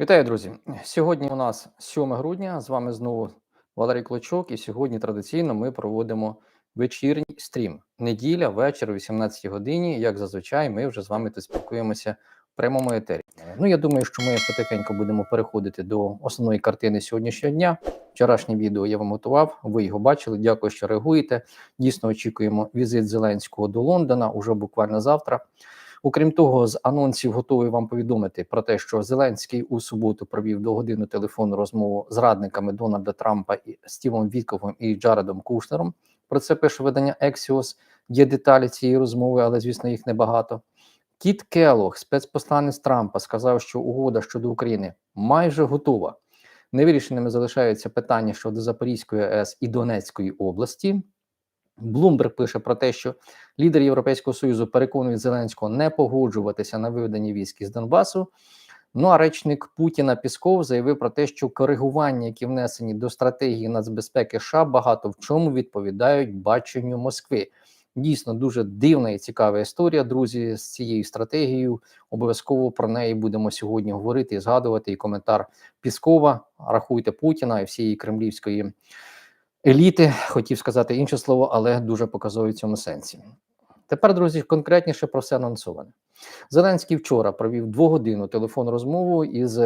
Вітаю, друзі! Сьогодні у нас 7 грудня. З вами знову Валерій Клочок, і сьогодні традиційно ми проводимо вечірній стрім. Неділя, вечір, о 18 годині. Як зазвичай, ми вже з вами тут спілкуємося в прямому етері. Ну я думаю, що ми потихеньку будемо переходити до основної картини сьогоднішнього дня. Вчорашнє відео я вам готував. Ви його бачили. Дякую, що реагуєте. Дійсно, очікуємо візит Зеленського до Лондона уже буквально завтра. Окрім того, з анонсів готовий вам повідомити про те, що Зеленський у суботу провів до годину телефонну розмову з радниками Дональда Трампа і Стівом Вітковим і Джаредом Кушнером. Про це пише видання Axios. Є деталі цієї розмови, але звісно їх небагато. Кіт Келох, спецпосланець Трампа, сказав, що угода щодо України майже готова. Невирішеними залишаються питання щодо Запорізької АЕС і Донецької області. Блумберг пише про те, що лідери Європейського союзу переконують Зеленського не погоджуватися на виведення військ із Донбасу. Ну а речник Путіна Пісков заявив про те, що коригування, які внесені до стратегії нацбезпеки США, багато в чому відповідають баченню Москви. Дійсно, дуже дивна і цікава історія, друзі, з цією стратегією. Обов'язково про неї будемо сьогодні говорити і згадувати. І коментар Піскова рахуйте Путіна і всієї кремлівської еліти, хотів сказати інше слово, але дуже показовий в цьому сенсі. Тепер, друзі, конкретніше про все анонсоване. Зеленський вчора провів двогодинну телефонну розмову із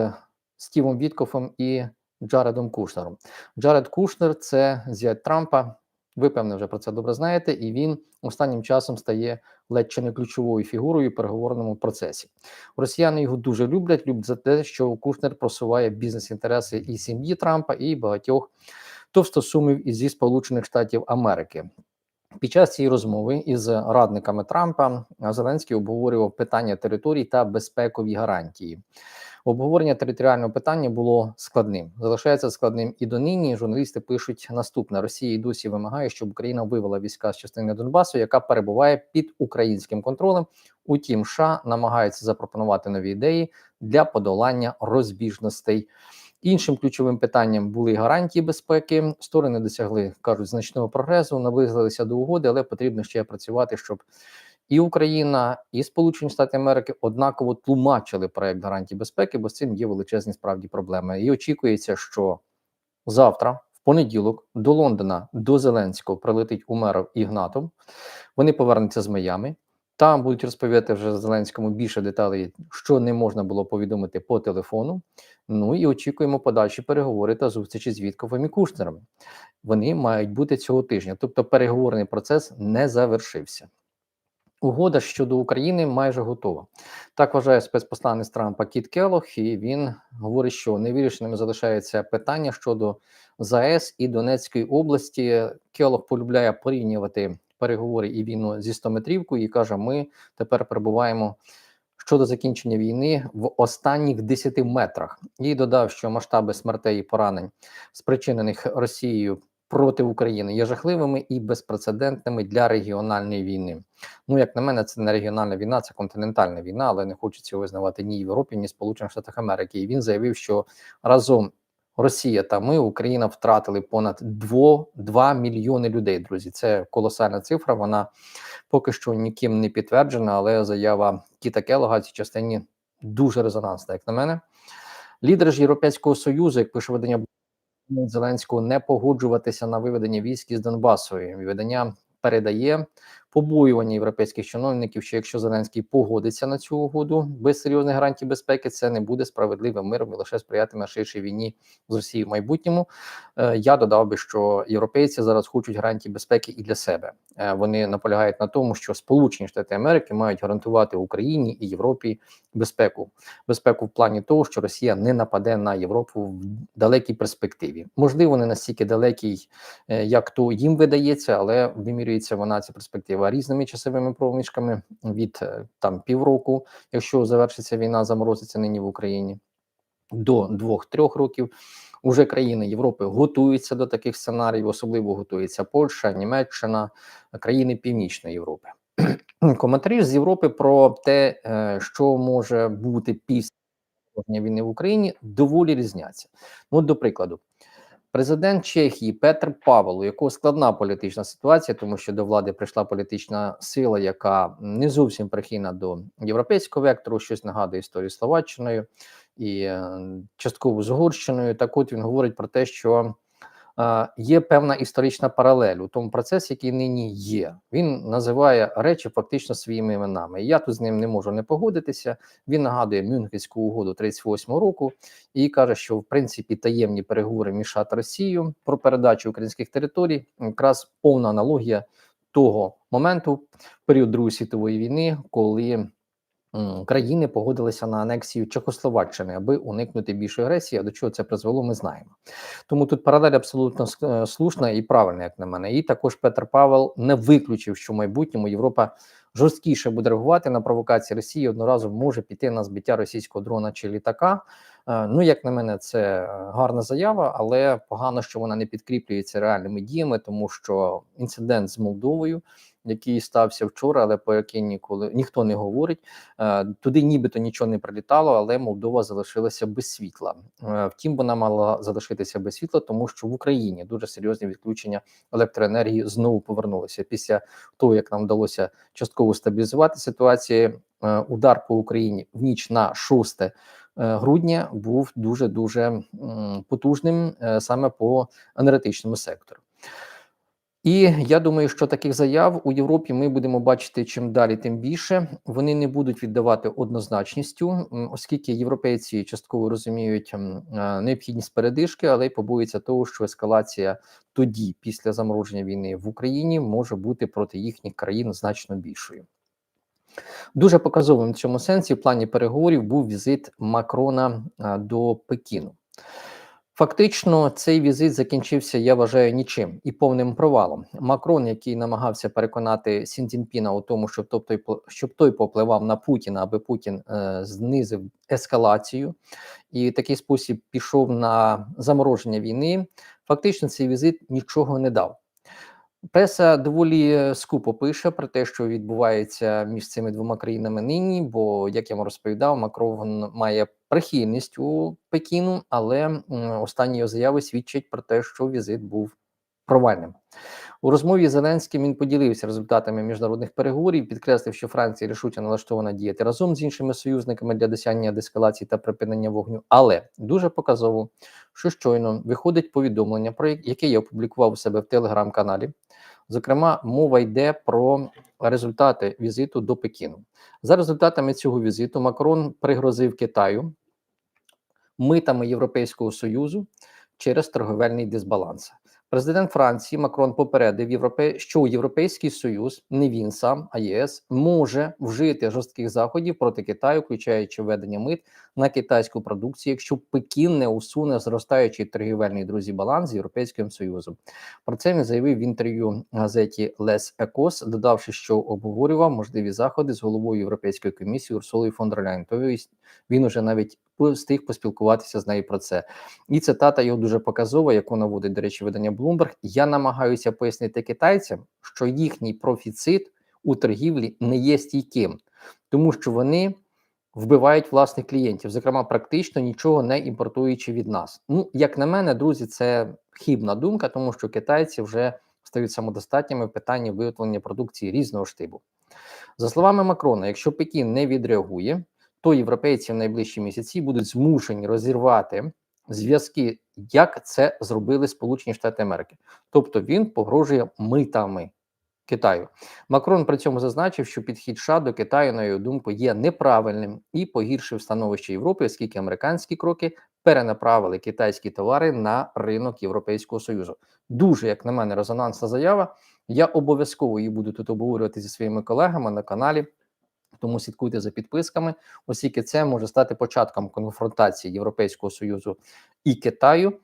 Стівом Віткофом і Джаредом Кушнером. Джаред Кушнер це зять Трампа. Ви певне вже про це добре знаєте, і він останнім часом стає ледь чи не ключовою фігурою в переговорному процесі. Росіяни його дуже люблять. Люблять за те, що Кушнер просуває бізнес-інтереси і сім'ї Трампа, і багатьох товстосумів із зі Сполучених Штатів Америки. Під час цієї розмови із радниками Трампа Зеленський обговорював питання територій та безпекові гарантії. Обговорення територіального питання було складним. Залишається складним і донині. Журналісти пишуть наступне: Росія й досі вимагає, щоб Україна вивела війська з частини Донбасу, яка перебуває під українським контролем. Утім, США намагаються запропонувати нові ідеї для подолання розбіжностей. Іншим ключовим питанням були гарантії безпеки. Сторони досягли кажуть значного прогресу, наблизилися до угоди, але потрібно ще працювати, щоб і Україна, і Сполучені Штати Америки однаково тлумачили проект гарантій безпеки, бо з цим є величезні справді проблеми. І очікується, що завтра, в понеділок, до Лондона, до Зеленського прилетить Умеров Ігнатов. Вони повернуться з Маями. Там будуть розповідати вже Зеленському більше деталей, що не можна було повідомити по телефону. Ну і очікуємо подальші переговори та зустрічі з Вітковим і Кушнером. Вони мають бути цього тижня. Тобто, переговорний процес не завершився. Угода щодо України майже готова. Так вважає спецпосланець Трампа Кіт Келох, і він говорить, що невирішеними залишається питання щодо ЗАЕС і Донецької області. Келох полюбляє порівнювати переговори і війну зі стометрівкою і каже: ми тепер перебуваємо щодо закінчення війни в останніх 10 метрах. І додав, що масштаби смертей і поранень, спричинених Росією проти України, є жахливими і безпрецедентними для регіональної війни. Ну, як на мене, це не регіональна війна, це континентальна війна, але не цього визнавати ні Європі, ні Сполучених Штатах Америки. І він заявив, що разом Росія та ми, Україна, втратили понад 2, 2 мільйони людей. Друзі, це колосальна цифра. Вона поки що ніким не підтверджена, але заява Кіта Келога цій частині дуже резонансна, як на мене. Лідери ж Європейського союзу, як пише видання Зеленського, не погоджуватися на виведення військ із Донбасу. Видання передає побоювання європейських чиновників, що якщо Зеленський погодиться на цю угоду без серйозних гарантій безпеки, це не буде справедливим миром і лише сприятиме ширшій війні з Росією в майбутньому. Е, я додав би, що європейці зараз хочуть гарантії безпеки і для себе. Е, вони наполягають на тому, що Сполучені Штати Америки мають гарантувати Україні і Європі безпеку, безпеку в плані того, що Росія не нападе на Європу в далекій перспективі. Можливо, не настільки далекий, е, як то їм видається, але вимірюється вона ця перспектива різними часовими проміжками від е, там півроку, якщо завершиться війна, заморозиться нині в Україні до двох-трьох років. Уже країни Європи готуються до таких сценаріїв, особливо готується Польща, Німеччина, країни Північної Європи. Коментарі з Європи про те, е, що може бути після війни в Україні, доволі різняться. Ну, до прикладу, Президент Чехії Петр Павел, у якого складна політична ситуація, тому що до влади прийшла політична сила, яка не зовсім прихильна до європейського вектору, щось нагадує історію Словаччиною. і е, частково з Угорщиною. Так, от він говорить про те, що є певна історична паралель у тому процесі, який нині є. Він називає речі фактично своїми іменами. Я тут з ним не можу не погодитися. Він нагадує Мюнхенську угоду 38 року і каже, що в принципі таємні переговори між та Росією про передачу українських територій якраз повна аналогія того моменту період Другої світової війни, коли країни погодилися на анексію Чехословаччини, аби уникнути більшої агресії. А до чого це призвело, ми знаємо. Тому тут паралель абсолютно е, слушна і правильна, як на мене. І також Петр Павел не виключив, що в майбутньому Європа жорсткіше буде реагувати на провокації Росії. Одноразу може піти на збиття російського дрона чи літака. Е, Ну, як на мене, це гарна заява, але погано, що вона не підкріплюється реальними діями, тому що інцидент з Молдовою, який стався вчора, але про який ніколи ніхто не говорить. е, Туди нібито нічого не прилітало, але Молдова залишилася без світла. Е, Втім, вона мала залишитися без світла, тому що в Україні дуже серйозні відключення електроенергії знову повернулися після того, як нам вдалося частково стабілізувати ситуацію. е, Удар по Україні в ніч на 6 е, грудня був дуже дуже потужним саме по енергетичному сектору. І я думаю, що таких заяв у Європі ми будемо бачити чим далі, тим більше. Вони не будуть віддавати однозначністю, оскільки європейці частково розуміють е, необхідність передишки, але й побоюються того, що ескалація тоді, після замороження війни в Україні, може бути проти їхніх країн значно більшою. Дуже показовим в цьому сенсі в плані переговорів був візит Макрона до Пекіну. Фактично, цей візит закінчився, я вважаю, нічим і повним провалом. Макрон, який намагався переконати Сінцінпіна у тому, щоб тобто щоб той попливав на Путіна, аби Путін е, знизив ескалацію, і такий спосіб пішов на замороження війни. Фактично, цей візит нічого не дав. Преса доволі е, скупо пише про те, що відбувається між цими двома країнами нині. Бо, як я вам розповідав, Макрон має прихильність у Пекіну, але останні його заяви свідчать про те, що візит був провальним. У розмові з Зеленським він поділився результатами міжнародних переговорів, підкреслив, що Франція рішуче налаштована діяти разом з іншими союзниками для досягнення дескалації та припинення вогню. Але дуже показово, що щойно виходить повідомлення, про яке я опублікував у себе в телеграм-каналі. Зокрема, мова йде про результати візиту до Пекіну. За результатами цього візиту Макрон пригрозив Китаю митами Європейського союзу через торговельний дисбаланс. Президент Франції Макрон попередив Європе, що Європейський Союз, не він сам, а ЄС може вжити жорстких заходів проти Китаю, включаючи введення мит на китайську продукцію, якщо Пекін не усуне зростаючий торгівельний друзі баланс з Європейським Союзом. Про це він заявив в інтерв'ю газеті Лес Екос, додавши, що обговорював можливі заходи з головою Європейської комісії Урсулою фон дер Ляйн. Тобто він уже навіть встиг поспілкуватися з нею про це. І цитата його дуже показова, яку наводить, до речі, видання Bloomberg. Я намагаюся пояснити китайцям, що їхній профіцит у торгівлі не є стійким, тому що вони вбивають власних клієнтів, зокрема, практично нічого не імпортуючи від нас. Ну, як на мене, друзі, це хібна думка, тому що китайці вже стають самодостатніми в виготовлення продукції різного штибу. За словами Макрона, якщо Пекін не відреагує, то європейці в найближчі місяці будуть змушені розірвати зв'язки, як це зробили Сполучені Штати Америки. Тобто він погрожує митами Китаю. Макрон при цьому зазначив, що підхід США до Китаю, на його думку, є неправильним і погіршив становище Європи, оскільки американські кроки перенаправили китайські товари на ринок Європейського союзу. Дуже, як на мене, резонансна заява. Я обов'язково її буду тут обговорювати зі своїми колегами на каналі. Тому слідкуйте за підписками, оскільки це може стати початком конфронтації Європейського союзу і Китаю.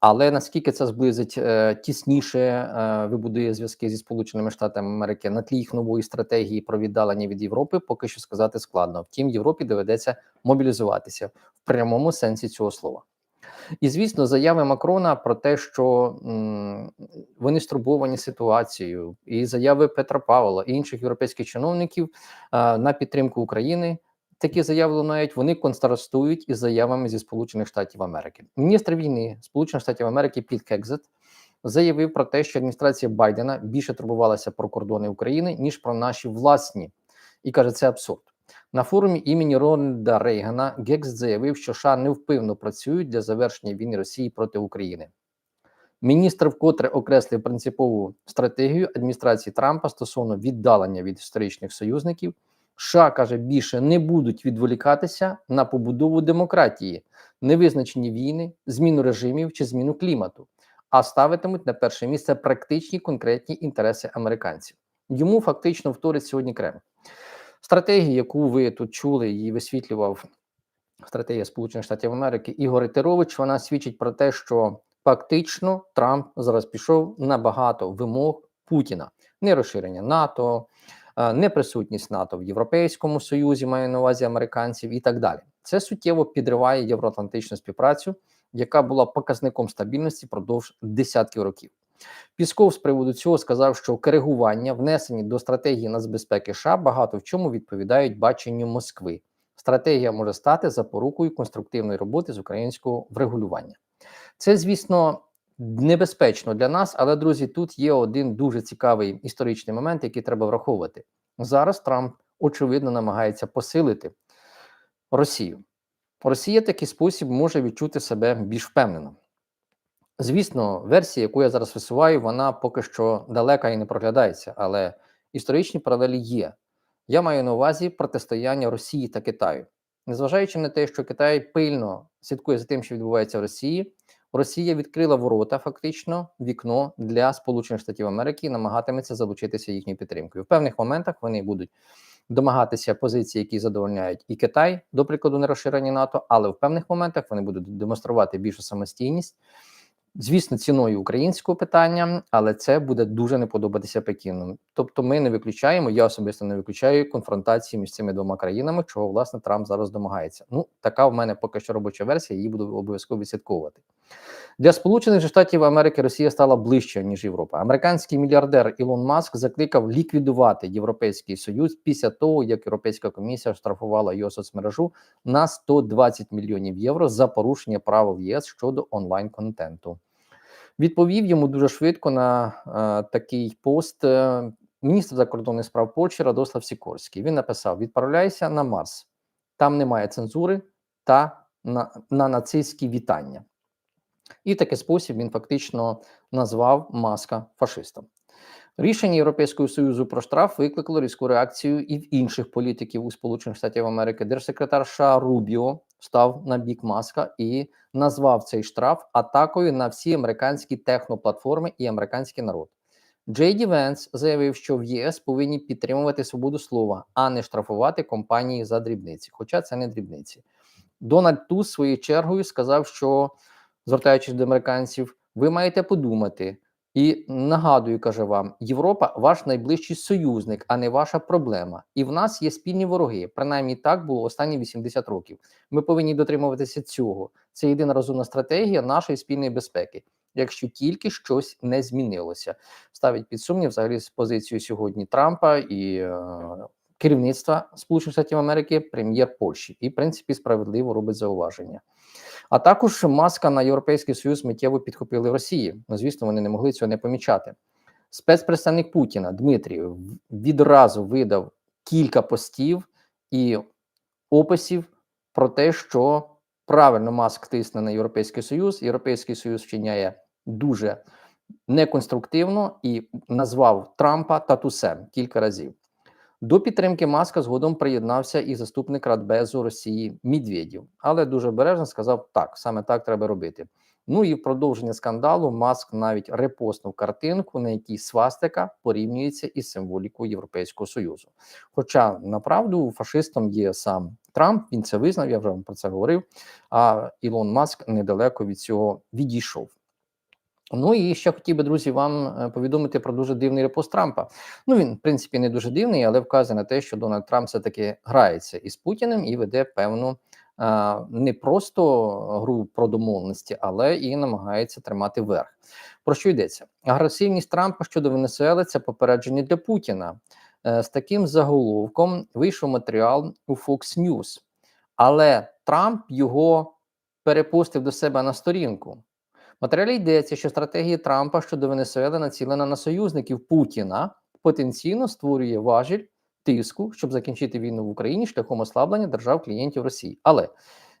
Але наскільки це зблизить е, тісніше, е, вибудує зв'язки зі Сполученими Штатами Америки на тлі їх нової стратегії про віддалення від Європи, поки що сказати складно. Втім, Європі доведеться мобілізуватися в прямому сенсі цього слова. І звісно, заяви Макрона про те, що м, вони стурбовані ситуацією, і заяви Петра Павла і інших європейських чиновників е, на підтримку України. Такі заяви лунають, вони контрастують із заявами зі Сполучених Штатів Америки. Міністр війни Сполучених Штатів Америки Піт Кекзет заявив про те, що адміністрація Байдена більше турбувалася про кордони України ніж про наші власні, і каже, це абсурд. На форумі імені Рональда Рейгана Гекс заявив, що США невпевно працюють для завершення війни Росії проти України. Міністр вкотре окреслив принципову стратегію адміністрації Трампа стосовно віддалення від історичних союзників. США каже, більше не будуть відволікатися на побудову демократії, невизначені війни, зміну режимів чи зміну клімату, а ставитимуть на перше місце практичні конкретні інтереси американців. Йому фактично вторить сьогодні Кремль. Стратегія, яку ви тут чули, її висвітлював стратегія Сполучених Штатів Америки Ігор Терович, вона свідчить про те, що фактично Трамп зараз пішов на багато вимог Путіна: не розширення НАТО, е, не присутність НАТО в Європейському Союзі, має на увазі американців і так далі. Це суттєво підриває євроатлантичну співпрацю, яка була показником стабільності продовж десятків років. Пісков з приводу цього сказав, що коригування, внесені до стратегії нацбезпеки США, багато в чому відповідають баченню Москви. Стратегія може стати запорукою конструктивної роботи з українського врегулювання. Це, звісно, небезпечно для нас, але друзі, тут є один дуже цікавий історичний момент, який треба враховувати. Зараз Трамп очевидно намагається посилити Росію. Росія такий спосіб може відчути себе більш впевнено. Звісно, версія, яку я зараз висуваю, вона поки що далека і не проглядається, але історичні паралелі є. Я маю на увазі протистояння Росії та Китаю. Незважаючи на те, що Китай пильно слідкує за тим, що відбувається в Росії, Росія відкрила ворота, фактично, вікно для Сполучених Штатів Америки і намагатиметься залучитися їхньою підтримкою. В певних моментах вони будуть домагатися позиції, які задовольняють і Китай, до прикладу, не розширення НАТО, але в певних моментах вони будуть демонструвати більшу самостійність. Звісно, ціною українського питання, але це буде дуже не подобатися Пекіну. Тобто, ми не виключаємо, я особисто не виключаю конфронтації між цими двома країнами, чого власне Трамп зараз домагається. Ну, така в мене поки що робоча версія, її буду обов'язково відслідковувати. Для Сполучених Штатів Америки Росія стала ближче ніж Європа. Американський мільярдер Ілон Маск закликав ліквідувати Європейський Союз після того, як Європейська комісія штрафувала його соцмережу на 120 мільйонів євро за порушення правил ЄС щодо онлайн контенту. Відповів йому дуже швидко на е, такий пост е, міністр закордонних справ Польщі Радослав Сікорський. Він написав: Відправляйся на Марс, там немає цензури та на, на нацистські вітання. І в такий спосіб він фактично назвав Маска фашистом. Рішення Європейського союзу про штраф викликало різку реакцію і в інших політиків у Сполучених Штатів Америки. Держсекретар США Рубіо став на бік маска і назвав цей штраф атакою на всі американські техноплатформи і американський народ. Джей Ді Венс заявив, що в ЄС повинні підтримувати свободу слова, а не штрафувати компанії за дрібниці. Хоча це не дрібниці. Дональд Туз своєю чергою сказав, що звертаючись до американців, ви маєте подумати. І нагадую, каже вам, Європа ваш найближчий союзник, а не ваша проблема. І в нас є спільні вороги. Принаймні так було останні 80 років. Ми повинні дотримуватися цього. Це єдина розумна стратегія нашої спільної безпеки, якщо тільки щось не змінилося. Ставить під сумнів взагалі з позицію сьогодні Трампа і е, керівництва Сполучених Штатів Америки, прем'єр Польщі, і в принципі справедливо робить зауваження. А також маска на Європейський Союз миттєво підхопили в Росії. Ну, звісно, вони не могли цього не помічати. Спецпредставник Путіна Дмитрій відразу видав кілька постів і описів про те, що правильно маск тисне на Європейський Союз. Європейський Союз вчиняє дуже неконструктивно і назвав Трампа татусем кілька разів. До підтримки маска згодом приєднався і заступник Радбезу Росії Медведєв, але дуже обережно сказав: так, саме так треба робити. Ну і в продовження скандалу маск навіть репостнув картинку, на якій свастика порівнюється із символікою Європейського союзу. Хоча направду фашистом є сам Трамп, він це визнав, я вже вам про це говорив. А Ілон Маск недалеко від цього відійшов. Ну і ще хотів би, друзі, вам е, повідомити про дуже дивний репост Трампа. Ну він, в принципі, не дуже дивний, але вказує на те, що Дональд Трамп все таки грається із Путіним і веде певну а, не просто гру про домовленості, але і намагається тримати верх. Про що йдеться? Агресивність Трампа щодо Венесуели – це попередження для Путіна. Е, з таким заголовком вийшов матеріал у Fox News, але Трамп його перепустив до себе на сторінку матеріалі йдеться, що стратегія Трампа щодо Венесуели націлена на союзників Путіна, потенційно створює важіль тиску, щоб закінчити війну в Україні шляхом ослаблення держав клієнтів Росії. Але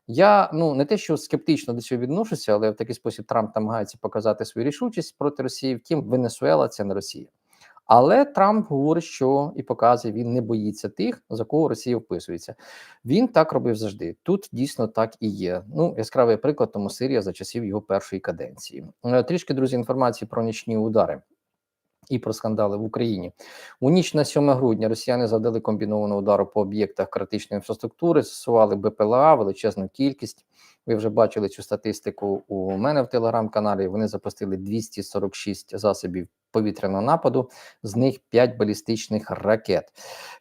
я ну не те, що скептично до цього відношуся, але в такий спосіб Трамп намагається показати свою рішучість проти Росії. Втім, Венесуела це не Росія. Але Трамп говорить, що і показує, він не боїться тих, за кого Росія вписується. Він так робив завжди. Тут дійсно так і є. Ну, яскравий приклад тому Сирія за часів його першої каденції. Е, Трішки друзі інформації про нічні удари. І про скандали в Україні у ніч на 7 грудня Росіяни завдали комбінованого удару по об'єктах критичної інфраструктури, застосували БПЛА, величезну кількість. Ви вже бачили цю статистику у мене в телеграм-каналі. Вони запустили 246 засобів повітряного нападу, з них 5 балістичних ракет.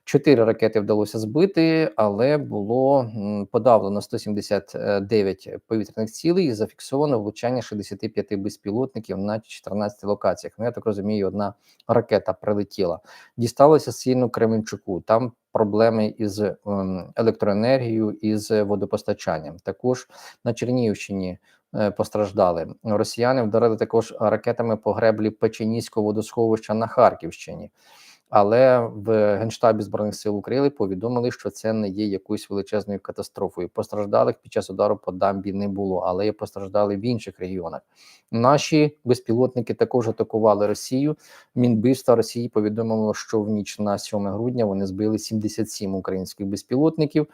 Чотири ракети вдалося збити, але було подавлено 179 повітряних цілей і зафіксовано влучання 65 безпілотників на 14 локаціях. Ну, я так розумію, одна ракета прилетіла. Дісталося сильно Кременчуку. Там проблеми із ем, електроенергією і з водопостачанням. Також на Чернігівщині е, постраждали. Росіяни вдарили також ракетами по греблі Печеніського водосховища на Харківщині. Але в Генштабі збройних сил України повідомили, що це не є якоюсь величезною катастрофою. Постраждалих під час удару по дамбі не було, але є постраждали в інших регіонах. Наші безпілотники також атакували Росію. Мінбивства Росії повідомило, що в ніч на 7 грудня вони збили 77 українських безпілотників.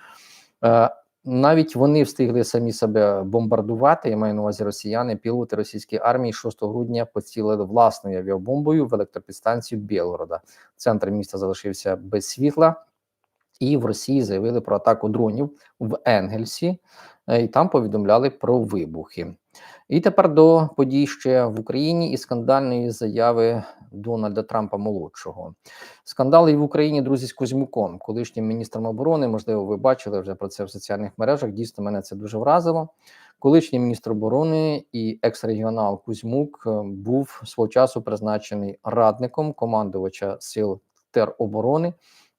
Навіть вони встигли самі себе бомбардувати. Я маю на увазі росіяни, пілоти російської армії 6 грудня поцілили власною авіабомбою в електропідстанцію Білгорода. Центр міста залишився без світла, і в Росії заявили про атаку дронів в Енгельсі, е, і там повідомляли про вибухи. І тепер до подій ще в Україні і скандальної заяви Дональда Трампа молодшого. Скандали і в Україні, друзі, з Кузьмуком, колишнім міністром оборони. Можливо, ви бачили вже про це в соціальних мережах. Дійсно, мене це дуже вразило. Колишній міністр оборони і екс-регіонал Кузьмук е, був свого часу призначений радником командувача сил тероборони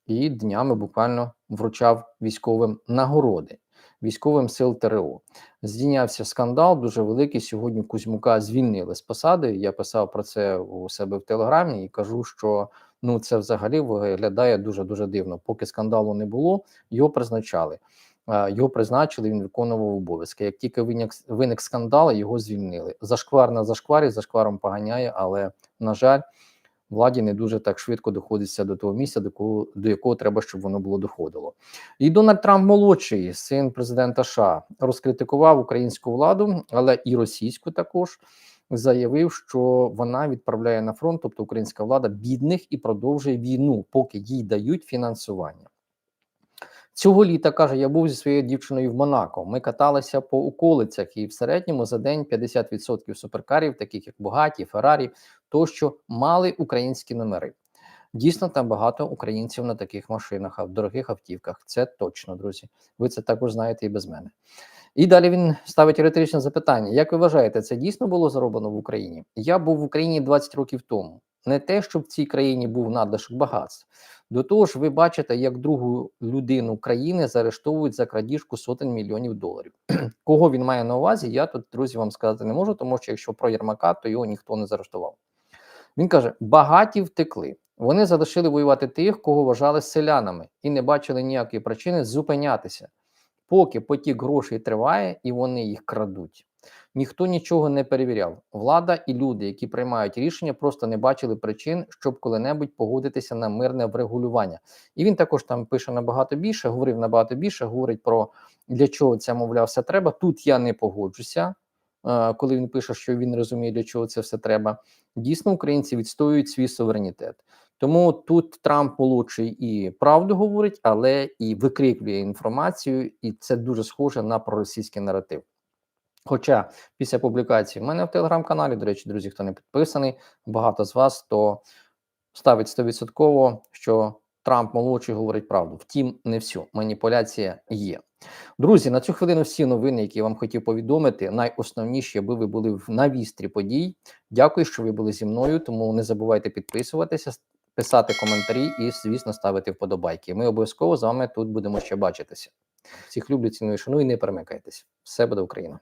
і днями буквально вручав військовим нагороди військовим сил ТРО. Здійнявся скандал дуже великий. Сьогодні Кузьмука звільнили з посади. Я писав про це у себе в телеграмі і кажу, що ну це взагалі виглядає дуже дуже дивно. Поки скандалу не було, його призначали. Його призначили, він виконував обов'язки. Як тільки виник, виник скандал, його звільнили. Зашквар на зашкварі, зашкваром поганяє, але на жаль, владі не дуже так швидко доходиться до того місця, до кого до якого треба, щоб воно було доходило. І Дональд Трамп молодший, син президента США, розкритикував українську владу, але і російську також. Заявив, що вона відправляє на фронт, тобто українська влада, бідних і продовжує війну, поки їй дають фінансування. Цього літа каже, я був зі своєю дівчиною в Монако. Ми каталися по околицях, і в середньому за день 50% суперкарів, таких як Бугаті, Феррарі, тощо мали українські номери. Дійсно, там багато українців на таких машинах, а в дорогих автівках. Це точно, друзі. Ви це також знаєте і без мене. І далі він ставить риторичне запитання: як ви вважаєте, це дійсно було зроблено в Україні? Я був в Україні 20 років тому. Не те, щоб в цій країні був надлишок багатств. До того ж, ви бачите, як другу людину країни заарештовують за крадіжку сотень мільйонів доларів. Кого він має на увазі? Я тут, друзі, вам сказати не можу, тому що якщо про Єрмака, то його ніхто не заарештував. Він каже: багаті втекли. Вони залишили воювати тих, кого вважали селянами, і не бачили ніякої причини зупинятися, поки потік грошей триває і вони їх крадуть. Ніхто нічого не перевіряв. Влада і люди, які приймають рішення, просто не бачили причин, щоб коли-небудь погодитися на мирне врегулювання. І він також там пише набагато більше, говорив набагато більше, говорить про для чого це, мовляв, все треба. Тут я не погоджуся. е, Коли він пише, що він розуміє, для чого це все треба, дійсно українці відстоюють свій суверенітет. Тому тут Трамп молодший і правду говорить, але і викрикує інформацію, і це дуже схоже на проросійський наратив. Хоча після публікації в мене в телеграм-каналі, до речі, друзі, хто не підписаний, багато з вас то ставить стовідсотково, що Трамп молодший говорить правду. Втім, не всю маніпуляція є. Друзі, на цю хвилину всі новини, які я вам хотів повідомити, найосновніші, аби ви були в на вістрі подій. Дякую, що ви були зі мною. Тому не забувайте підписуватися, писати коментарі і, звісно, ставити вподобайки. Ми обов'язково з вами тут будемо ще бачитися. Всіх люблю, ціную, шаную, не перемикайтесь. Все буде Україна.